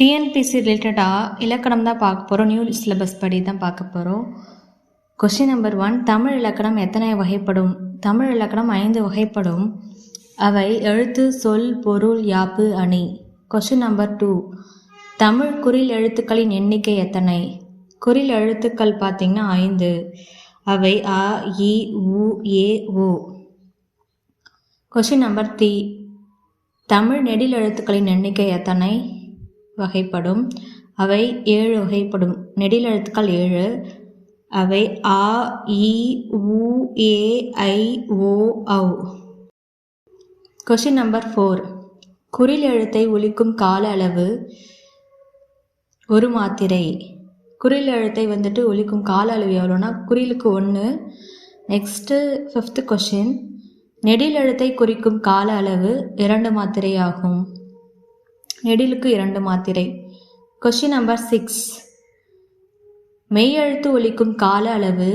TNPSC ரிலேட்டடாக இலக்கணம் தான் பார்க்க போகிறோம் நியூ சிலபஸ் படி தான் பார்க்க போகிறோம் கொஸ்டின் நம்பர் ஒன் தமிழ் இலக்கணம் எத்தனை வகைப்படும்? தமிழ் இலக்கணம் ஐந்து வகைப்படும். அவை எழுத்து சொல் பொருள் யாப்பு அணி. கொஸ்டின் நம்பர் டூ தமிழ் குறில் எழுத்துக்களின் எண்ணிக்கை எத்தனை? குறில் எழுத்துக்கள் பார்த்திங்கன்னா ஐந்து. அவை அ இ உ ஏ ஓ கொஸ்டின் நம்பர் த்ரீ தமிழ் நெடில் எழுத்துக்களின் எண்ணிக்கை எத்தனை? வகைப்படும். அவை ஏழு வகைப்படும். நெடில் எழுத்துக்கள் ஏழு. அவை ஆ இ உ ஏ ஐ ஓ ஔ. கொஷின் நம்பர் ஃபோர் குறில் எழுத்தை ஒழிக்கும் கால அளவு ஒரு மாத்திரை. குறில் எழுத்தை வந்துட்டு ஒழிக்கும் கால அளவு எவ்வளோனா குறிலுக்கு ஒன்று நெக்ஸ்ட்டு ஃபிஃப்த்து கொஷின் நெடில் எழுத்தை குறிக்கும் கால அளவு இரண்டு மாத்திரை ஆகும். நெடிலுக்கு இரண்டு மாத்திரை. கொஷின் நம்பர் சிக்ஸ் மெய்யெழுத்து ஒலிக்கும் கால அளவு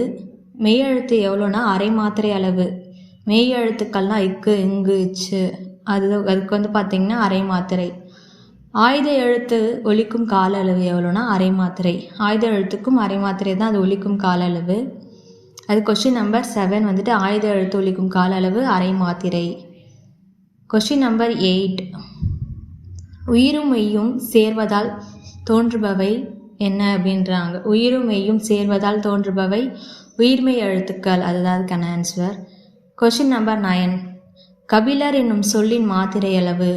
மெய்யெழுத்து எவ்வளோனா அரை மாத்திரை அளவு. மெய் எழுத்துக்கள்லாம் இக்கு இங்கு இச்சு. அது அதுக்கு வந்து பார்த்திங்கன்னா அரை மாத்திரை. ஆயுத எழுத்து ஒலிக்கும் கால அளவு எவ்வளோனா அரை மாத்திரை. ஆயுத எழுத்துக்கும் அரை மாத்திரை தான் அது ஒழிக்கும் கால அளவு. அது கொஷின் நம்பர் செவன் வந்துட்டு ஆயுத எழுத்து ஒழிக்கும் கால அளவு அரை மாத்திரை. கொஷின் நம்பர் எயிட் உயிரும் மெய்யும் சேர்வதால் தோன்றுபவை என்ன அப்படின்றாங்க. உயிரும் மெய்யும் சேர்வதால் தோன்றுபவை உயிர்மை எழுத்துக்கள். அதுதான் அதுக்கான answer question number nine Kapilar என்னும் சொல்லின் மாத்திரை அளவு.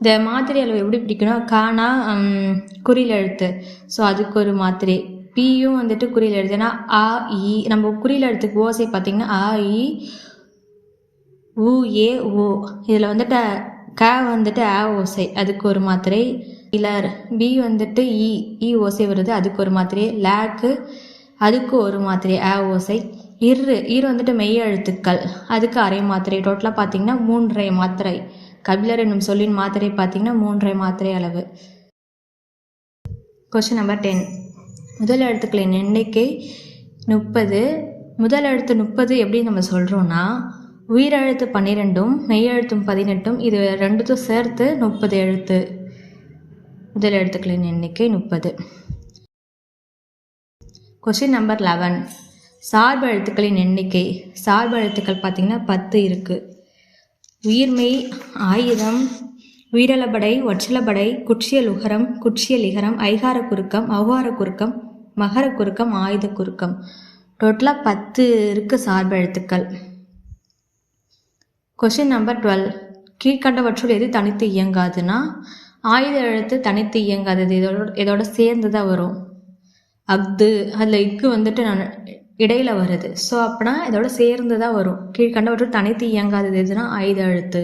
இந்த மாத்திரை அளவு எப்படி பிடிக்கணும்? கானா குறில் எழுத்து. ஸோ அதுக்கு ஒரு மாத்திரை. பியும் வந்துட்டு குறியில் எழுத்து. ஏன்னா ஆ இ நம்ம குறியில் எழுத்துக்கு ஓசை பார்த்திங்கன்னா ஆ இ உ ஏ ஓ. இதில் வந்துட்டு க வந்துட்டு ஆ ஓசை அதுக்கு ஒரு மாத்திரை. இலர் பி வந்துட்டு இ இ ஓசை வருது அதுக்கு ஒரு மாத்திரை. லேக்கு அதுக்கு ஒரு மாத்திரை. ஆ ஓசை இரு இரு வந்துட்டு மெய் எழுத்துக்கள். அதுக்கு அரை மாத்திரை. டோட்டலாக பார்த்தீங்கன்னா மூன்றரை மாத்திரை. கபிலர் என்னும் சொல்லின் மாத்திரை பார்த்தீங்கன்னா மூன்றரை மாத்திரை அளவு. கொஷின் நம்பர் டென் முதல் எழுத்துக்களின் எண்ணிக்கை முப்பது. முதல் எழுத்து முப்பது எப்படி நம்ம சொல்கிறோன்னா உயிரெழுத்து பன்னிரெண்டும் மெய்யெழுத்தும் பதினெட்டும் இது ரெண்டுத்தும் சேர்த்து முப்பது எழுத்து. முதல் எழுத்துக்களின் எண்ணிக்கை முப்பது. கொஷின் நம்பர் லெவன் சார்பு எழுத்துக்களின் எண்ணிக்கை. சார்பு எழுத்துக்கள் பார்த்திங்கன்னா பத்து இருக்குது உயிர்மெய் ஆயுதம் உயிரலபடை ஒற்றலபடை குற்றியல் உகரம் குற்றியல் இகரம் ஐகார குறுக்கம் அவ்வார குறுக்கம் மகர குறுக்கம் ஆயுத குறுக்கம். டோட்டலாக பத்து இருக்குது சார்பு எழுத்துக்கள். கொஷின் நம்பர் டுவெல் கீழ்கண்டவற்றுள் எது தனித்து இயங்காதுன்னா? ஆயுத எழுத்து தனித்து இயங்காதது. இதோட இதோட சேர்ந்து தான் வரும். அஃது அதில் இக்கு வந்துட்டு நான் இடையில வருது. ஸோ அப்படின்னா இதோட சேர்ந்து தான் வரும். கீழ்கண்டவற்றுள் தனித்து இயங்காதது எதுனா ஆயுத எழுத்து.